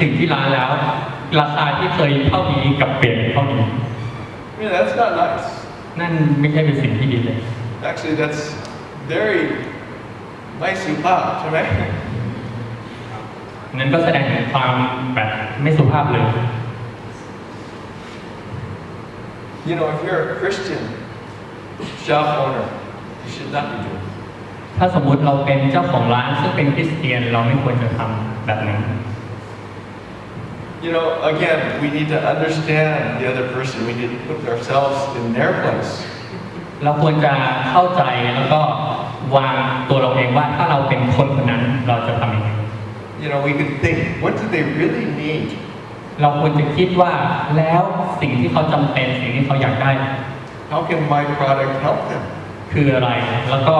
ถึงที่ร้านแล้ว ราคาที่เคยเท่านี้กับเปลี่ยนเป็นเท่านี้ I mean, that's not nice. นั่นไม่ใช่เป็นสิ่งที่ดีเลย Actually, that's very nice upah, right? นั่นก็แสดงถึงความแบบไม่สุภาพเลย You know, if you're a Christian shop owner, you should not be doing. it. ถ้าสมมุติเราเป็นเจ้าของร้านซึ่งเป็นคริสเตียนเราไม่ควรจะทำแบบนั้น You know, again, we need to understand the other person. We need to put ourselves in their place. เราควรจะเข้าใจแล้วก็วางตัวเราเองว่าถ้าเราเป็นคนคนนั้นเราจะทำยังไง You know, we could think, what do they really need? เราควรจะคิดว่าแล้วสิ่งที่เขาจำเป็นสิ่งที่เขาอยากได้ How can my product help them? คืออะไรแล้วก็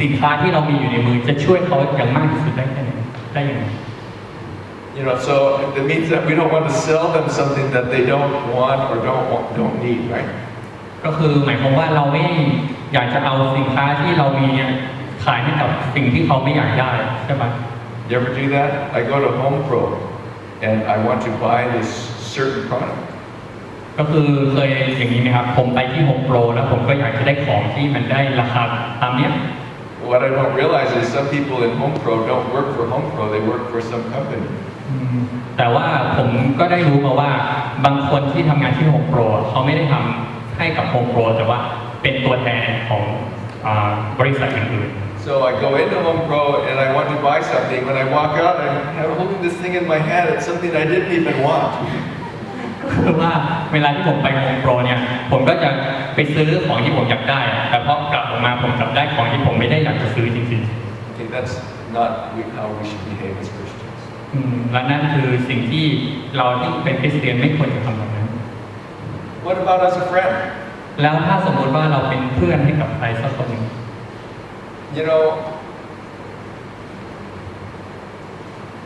สินค้าที่เรามีอยู่ในมือจะช่วยเขาอย่างมากที่สุดได้แค่ไหนได้ยังไง You know, so it means that we don't want to sell them something that they don't want or don't want, don't need, right? ก็คือหมายความว่าเราไม่อยากจะเอาสินค้าที่เรามีเนี่ยขายให้กับสิ่งที่เขาไม่อยากได้ใช่ปะ You ever do that? I go to Home Pro and I want to buy this certain product. ก็คือเคยอย่างนี้ไหมครับ ผมไปที่ Home Pro แล้วผมก็อยากจะได้ของที่มันได้ราคาตามเนี้ย What I don't realize is some people in Home Pro don't work for Home Pro, they work for some company. อืมแต่ว่าผมก็ได้รู้มาว่าบางคนที่ทำงานที่ Home Pro เขาไม่ได้ทำให้กับ Home Pro แต่ว่าเป็นตัวแทนของอาบริษัทอื่น So I go into Home Pro and I want to buy something. When I walk out, I'm holding this thing in my hand. It's something I didn't even want. ๆคือว่าเวลาที่ผมไป Home Pro เนี่ย ผมก็จะไปซื้อของที่ผมอยากได้ แต่พอกลับออกมาผมกลับได้ของที่ผมไม่ได้อยากจะซื้อจริง Okay, that's not we- how we should behave as Christians. ๆอืมและนั่นคือสิ่งที่เราที่เป็นคริสเตียนไม่ควรจะทำแบบนั้น What about as a friend? แล้วถ้าสมมติว่าเราเป็นเพื่อนให้กับใครสักคนหนึ่ง You know,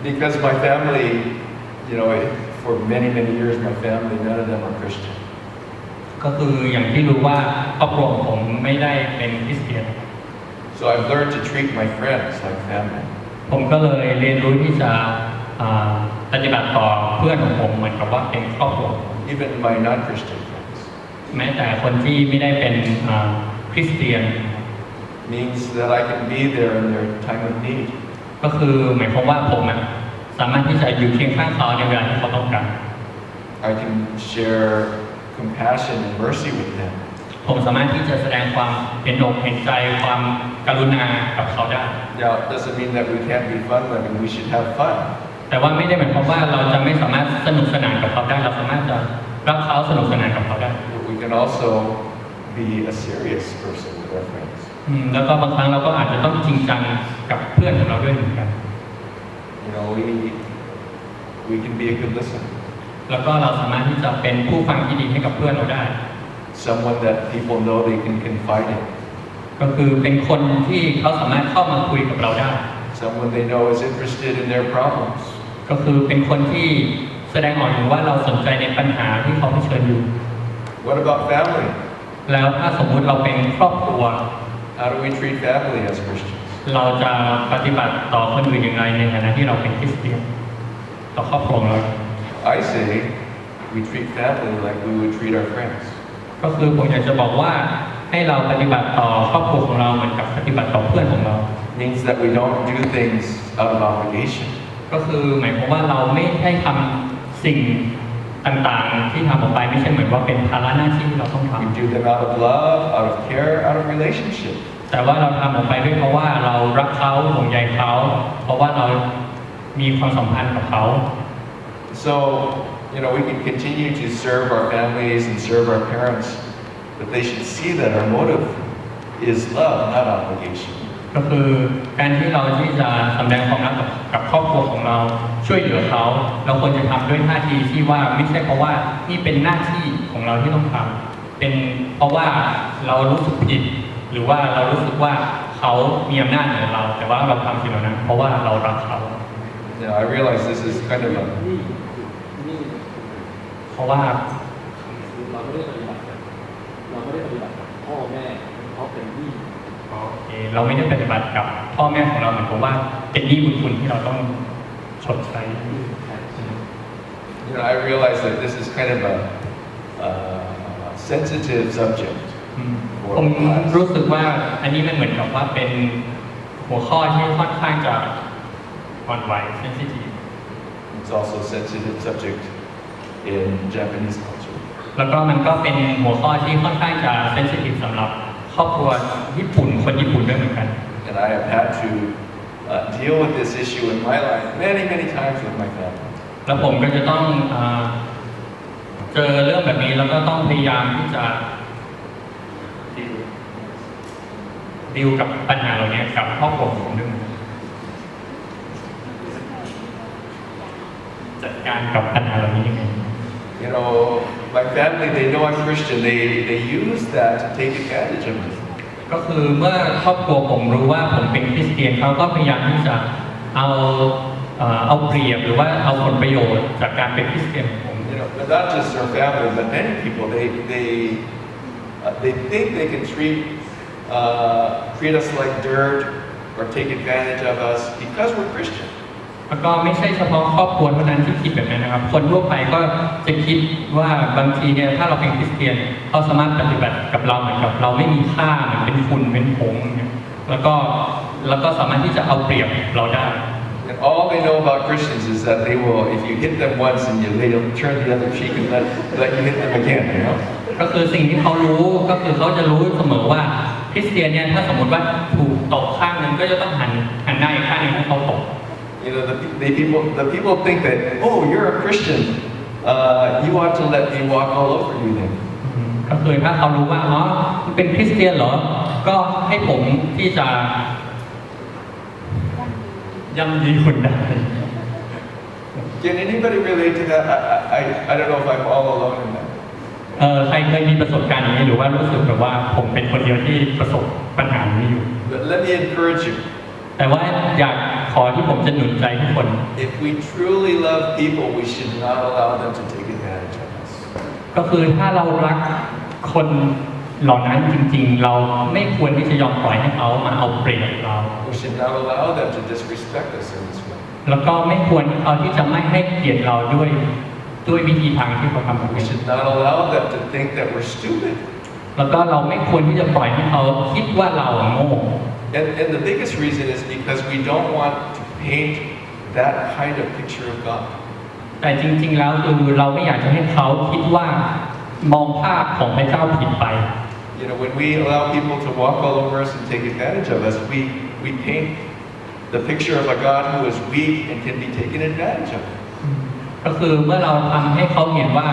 because my family, you know, for many, many years, my family, none of them are Christian. ก็คืออย่างที่รู้ว่าครอบครัวของผมไม่ได้เป็นคริสเตียน So I've learned to treat my friends like family. ผมก็เลยเรียนรู้ที่จะอ่า ปฏิบัติต่อเพื่อนของผมเหมือนกับว่าเป็นครอบครัว even my non-Christian friends. แม้แต่คนที่ไม่ได้เป็นอ่าคริสเตียน Means that I can be there in their time of need. ก็คือหมายความว่าผมอะสามารถที่จะอยู่เคียงข้างเขาในเวลาที่เขาต้องการ I can share compassion and mercy with them. ผมสามารถที่จะแสดงความเห็นอกเห็นใจความกรุณากับเขาได้ Now, it doesn't mean that we can't be fun loving. We should have fun. แต่ว่าไม่ได้หมายความว่าเราจะไม่สามารถสนุกสนานกับเขาได้ เราสามารถจะรักเขาสนุกสนานกับเขาได้ But we can also be a serious person with our friends. อืมแล้วก็บางครั้งเราก็อาจจะต้องจริงจังกับเพื่อนของเราด้วยเหมือนกัน You know, we we can be a good listener. แล้วก็เราสามารถที่จะเป็นผู้ฟังที่ดีให้กับเพื่อนเราได้ Someone that people know they can confide in. ก็คือเป็นคนที่เขาสามารถเข้ามาคุยกับเราได้ Someone they know is interested in their problems. ก็คือเป็นคนที่แสดงออกถึงว่าเราสนใจในปัญหาที่เขาเผชิญอยู่ What about family? แล้วถ้าสมมุติเราเป็นครอบครัว How do we treat family as Christians? เราจะปฏิบัติต่อคนอื่นอย่างไรในฐานะที่เราเป็นคริสเตียนต่อครอบครัวของเรา I say we treat family like we would treat our friends. ก็คือผมอยากจะบอกว่าให้เราปฏิบัติต่อครอบครัวของเราเหมือนกับปฏิบัติต่อเพื่อนของเรา means that we don't do things out of obligation. ก็คือหมายความว่าเราไม่ได้ทำสิ่งต่างๆ ที่ทำออกไปไม่ใช่เหมือนว่าเป็นภาระหน้าที่ที่เราต้องท We do them out of love, out of care, out of relationship. ำแต่ว่าเราทำออกไปด้วยเพราะว่าเรารักเขาห่วงใยเขาเพราะว่าเรามีความสัมพันธ์กับเขา So, you know, we can continue to serve our families and serve our parents, but they should see that our motive is love, not obligation. ก็คือการที่เราที่จะสำแดงความรักกับกับครอบครัวของเราช่วยเหลือเขา เราควรจะทำด้วยท่าทีที่ว่าไม่ใช่เพราะว่านี่เป็นหน้าที่ของเราที่ต้องทำเป็นเพราะว่าเรารู้สึกผิด หรือว่าเรารู้สึกว่าเขามีอำนาจเหนือเรา แต่ว่าเราทำสิ่งเหล่านั้นเพราะว่าเรารักเขา Now, I realize this is kind of a นี่นี่เพราะว่าเราไม่ได้ปฏิบัติกับเราไม่ได้ปฏิบัติกับพ่อแม่เพราะเป็นหนี้โอ เคเราไม่ได้ปฏิบัติกับพ่อแม่ของเราเหมือนกับว่าเป็นหนี้บุญคุณที่เราต้องชดใช้ You know, I realize that this is kind of a, uh sensitive subject. อืมผมรู้สึกว่าอันนี้มันเหมือนกับว่าเป็นหัวข้อที่ค่อนข้างจะอ่อนไหวเซนซิทีฟ It's also a sensitive subject in Japanese culture. แล้วก็มันก็เป็นหัวข้อที่ค่อนข้างจะเซนซิทีฟสำหรับค รอบครัวญี่ปุ่นคนญี่ปุ่นด้วยเหมือนกัน And I have had to uh, deal with this issue in my life many, many times with my family. แล้วผมก็จะต้องเอ่อเจอเรื่องแบบนี้แล้วก็ต้องพยายามที่จะดีลกับปัญหาเหล่านี้กับครอบครัวของผมด้วยเหมือนกันจัดการกับปัญหาเหล่านี้ยังไง You know, my family, they know I'm Christian. They, they use that to take advantage of me. ก็คือเมื่อครอบครัวผมรู้ว่าผมเป็นคริสเตียนเขาก็พยายามที่จะเอาเอ่อเอาเปรียบหรือว่าเอาผลประโยชน์จากการเป็นคริสเตียนของผม You know, but not just our family, but many people, they, they, uh, they think they can treat, uh, treat us like dirt or take advantage of us because we're Christian. แล้วก็ไม่ใช่เฉพาะครอบครัวเท่านั้นที่คิดแบบนั้นนะครับ คนทั่วไปก็จะคิดว่าบางทีเนี่ยถ้าเราเป็นคริสเตียนเขาสามารถปฏิบัติกับเราเหมือนกับ เราไม่มีค่าเหมือนเป็นฝุ่นเป็นผงเนี่ยแล้วก็แล้วก็สามารถที่จะเอาเปรียบเราได้ And all they know about Christians is that they will, if you hit them once and you, they'll turn the other cheek and let, let you hit them again, you know? ก็คือสิ่งที่เขารู้ก็คือเขาจะรู้เสมอว่าคริสเตียนเนี่ยถ้าสมมติว่าถูกตกข้างหนึงก็จะต้องหันหันหน้าอีกข้างหนึงให้เขาตก You know, the, the people, the people think that, oh, you're a Christian, uh, you ought to let me walk all over you then. อืมก็คือถ้าเขารู้ว่าอ๋อคุณเป็นคริสเตียนเหรอ ก็ให้ผมที่จะย่ำยีคุณได้ Can anybody relate to that? I, I, I don't know if I'm all alone in that. เออใครเคยมีประสบการณ์อย่างนี้หรือว่ารู้สึกแบบว่าผมเป็นคนเดียวที่ประสบปัญหานี้อยู่ But let me encourage you. แต่ว่าอยากข อที่ผมจะหนุนใจทุกคน If we truly love people, we should not allow them to take advantage of us. ก็คือถ้าเรารักคนเหล่านั้นจริงๆ เราไม่ควรที่จะยอมปล่อยให้เขามาเอาเปรียบเรา We should not allow them to disrespect us in this way. แล้วก็ไม่ควรที่เขาที่จะไม่ให้เกียรติเราด้วยด้วยวิธีทางที่เขาทำแบบ We นี้ should not allow them to think that we're stupid. แล้วก็เราไม่ควรที่จะปล่อยให้เขาคิดว่าเราโง่ And, and the biggest reason is because we don't want to paint that kind of picture of God. แต่จริง ๆ แล้วคือเราไม่อยากจะให้เขาคิดว่ามองภาพของพระเจ้าผิดไป You know, when we allow people to walk all over us and take advantage of us, we, we paint the picture of a God who is weak and can be taken advantage of. ก็คือเมื่อเราทำให้เขาเห็นว่า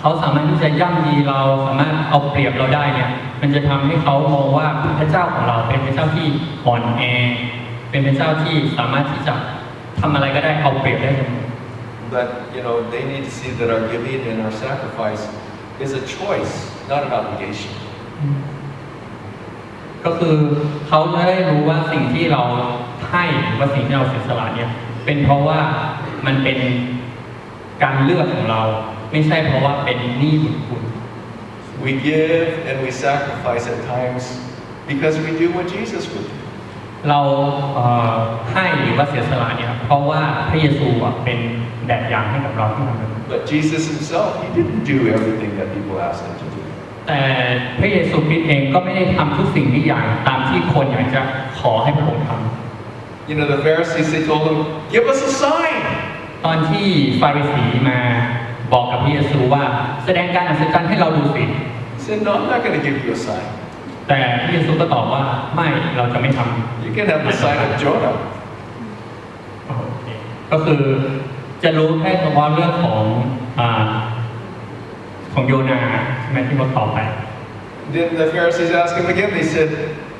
เขาสามารถที่จะย่ำยีเราสามารถเอาเปรียบเราได้เนี่ย มันจะทำให้เขามองว่าพระเจ้าของเราเป็นพระเจ้าที่อ่อนแอ เป็นพระเจ้าที่สามารถที่จะทำอะไรก็ได้เอาเปรียบได้เสมอ But, you know, they need to see that our giving and our sacrifice is a choice, not an obligation. ก็คือเขาจะได้รู้ว่าสิ่งที่เราให้หรือว่าสิ่งที่เราเสียสละเนี่ยเป็นเพราะว่ามันเป็นการเลือกของเรา ไม่ใช่เพราะว่าเป็นหนี้บุญคุณ We give and we sacrifice at times because we do what Jesus would do. เราเอ่อให้หรือว่าเสียสละเนี่ยเพราะว่าพระเยซูอะเป็นแบบอย่างให้กับเราที่ทำแบบนั้น But Jesus himself, he didn't do everything that people asked him to do. แต่พระเยซูคริสต์เองก็ไม่ได้ทำทุกสิ่งทุกอย่างตามที่คนอยากจะขอให้พระองค์ท You know, the Pharisees, they told him, give us a sign. ำตอนที่ฟาริสีมา บอกกับพระเยซูว่าแสดงการอัศจรรย์ให้เราดูสิ He said, no, I'm not going to give you a sign. แต่พระเยซูก็ตอบว่าไม่เราจะไม่ทำ You can have the sign of Jonah. โอเคก็คือจะรู้แค่เฉพาะเรื่องของอาของโยนาใช่ไหมที่เขาตอบไป Then the Pharisees asked him again, they said,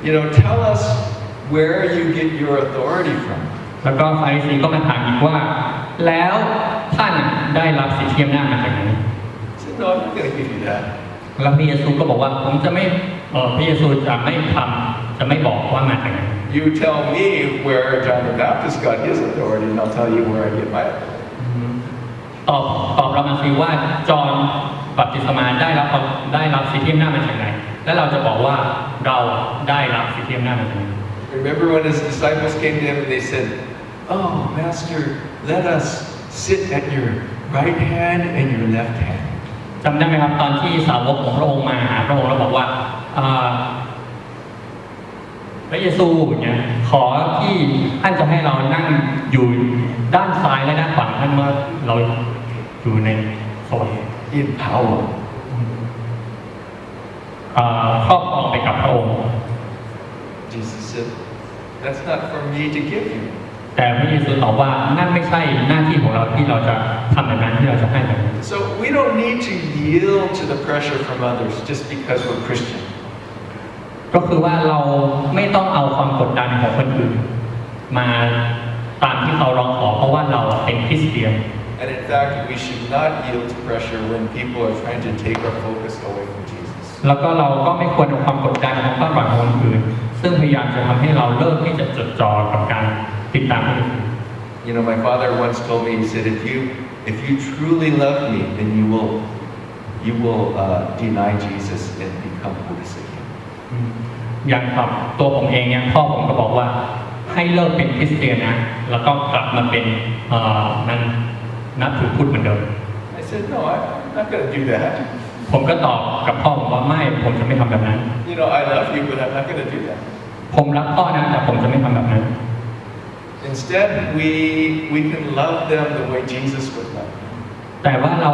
you know, tell us where you get your authority from. แล้วก็ฟาริสีก็มาถามอีกว่า แล้ว ท่านได้รับสิทธิอำนาจมาจากไหน He said, no, I'm not going to give you that. แล้วพระเยซูก็บอกว่าผมจะไม่เอ่อพระเยซูจะไม่ทำจะไม่บอกว่ามาจากไหน You tell me where John the Baptist got his authority, and I'll tell you where I get my authority. ตอบตอบเรามาสิว่าจอห์นบัพติศมาได้รับได้รับสิทธิอำนาจมาจากไหน แล้วเราจะบอกว่าเราได้รับสิทธิอำนาจมาจากไหน Remember when his disciples came to him and they said, Oh, Master, let us sit at your right hand and your left hand. จำได้ไหมครับตอนที่สาวกของพระองค์มาหาพระองค์แล้วบอกว่าอ่าพระเยซูเนี่ยขอที่ท่านจะให้เรานั่งอยู่ด้านซ้ายและด้านขวาท่านเมื่อเราอยู่ในสวรรค์ In power. อ่าครอบครองไปกับพระองค์ Jesus said, That's not for me to give you. แต่พระเยซูตอบว่านั่นไม่ใช่หน้าที่ของเราที่เราจะทำแบบนั้นที่เราจะให้แบบนั้น So we don't need to yield to the pressure from others just because we're Christian. ก็คือว่าเราไม่ต้องเอาความกดดันของคนอื่น มาตามที่เขาร้องขอเพราะว่าเราเป็นคริสเตียน And in fact, we should not yield to pressure when people are trying to take our focus away from Jesus. แล้วก็เราก็ไม่ควรเอาความกดดันของความหวังของคนอื่น ซึ่งพยายามจะทำให้เราเลิกที่จะจดจ่อกับการ ติดตามคนอื่น You know, my father once told me, he said, if you if you truly love me, then you will you will uh, deny Jesus and become Buddhist again. อืมอย่างกับตัวผมเองเนี่ยพ่อผมก็บอกว่าให้เลิกเป็นคริสเตียนนะ แล้วก็กลับมาเป็นเอ่อนั้นนับถือพุทธเหมือนเดิม I said, no, I, I'm not going to do that. ผมก็ตอบกับพ่อผมว่าไม่ผมจะไม่ทำแบบนั้น You know, I love you, but I'm not going to do that. ผมรักพ่อนะแต่ผมจะไม่ทำแบบนั้น Instead, we we can love them the way Jesus would love them. แต่ว่าเรา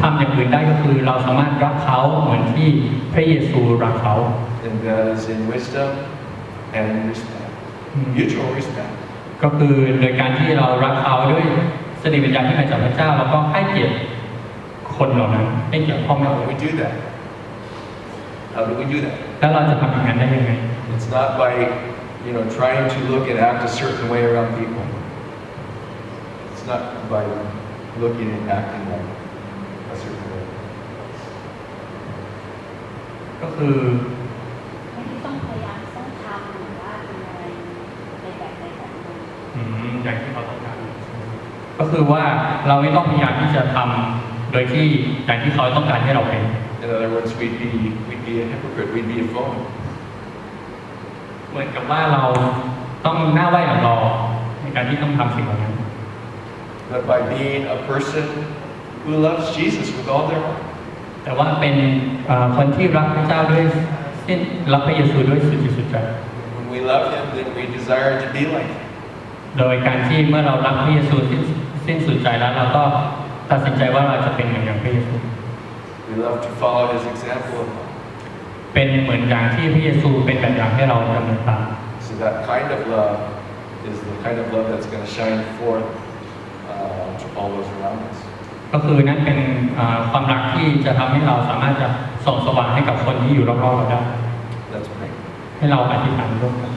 ทำอย่างอื่นได้ก็คือเราสามารถรักเขาเหมือนที่พระเยซูรักเขา And that is in wisdom and respect. Mm. Mutual respect. ก็คือโดยการที่เรารักเขาด้วยสติปัญญาที่มาจากพระเจ้าแล้วก็ให้เกียรติคนเหล่านั้นให้เกียรติพ่อแม่ How do we do that? How do we do that? แล้วเราจะทำอย่างนั้นได้ยังไง It's not by, you know, trying to look and act a certain way around people. It's not by looking and acting like a certain way. ก็คือ ไม่ได้ต้องพยายามต้องทำหรือว่าเป็นอะไรในแบบใดแบบหนึ่ง อืมอย่างที่เขาต้องการก็คือว่าเราไม่ต้องพยายามที่จะทำโดยที่อย่างที่เขาต้องการให้เราเป็น In other words, we'd be, we'd be a hypocrite, we'd be a phony. เหมือนกับว่าเราต้องหน้าไหว้หลังรอในการที่ต้องทำสิ่งเหล่านั้น But by being a person who loves Jesus with all their heart, แต่ว่าเป็นเอ่อคนที่รักพระเจ้าด้วยสิ้นรักพระเยซูด้วยสุดจิตสุดใจ when we love Him, then we desire to be like Him. โดยการที่เมื่อเรารักพระเยซูสิ้นสิ้นสุดใจแล้วเราก็ตัดสินใจว่าเราจะเป็นเหมือนอย่างพระเยซู We love to follow His example of love. เป็นเหมือนอย่างที่พระเยซูเป็นแบบอย่างให้เราดำเนินตาม So that kind of love is the kind of love that's going to shine forth uh, to all those around us. ก็คือนั่นเป็นเอ่อความรักที่จะทำให้เราสามารถจะส่องสว่างให้กับคนที่อยู่รอบๆเราได้ Let's pray. ให้เราอธิษฐานร่วมกัน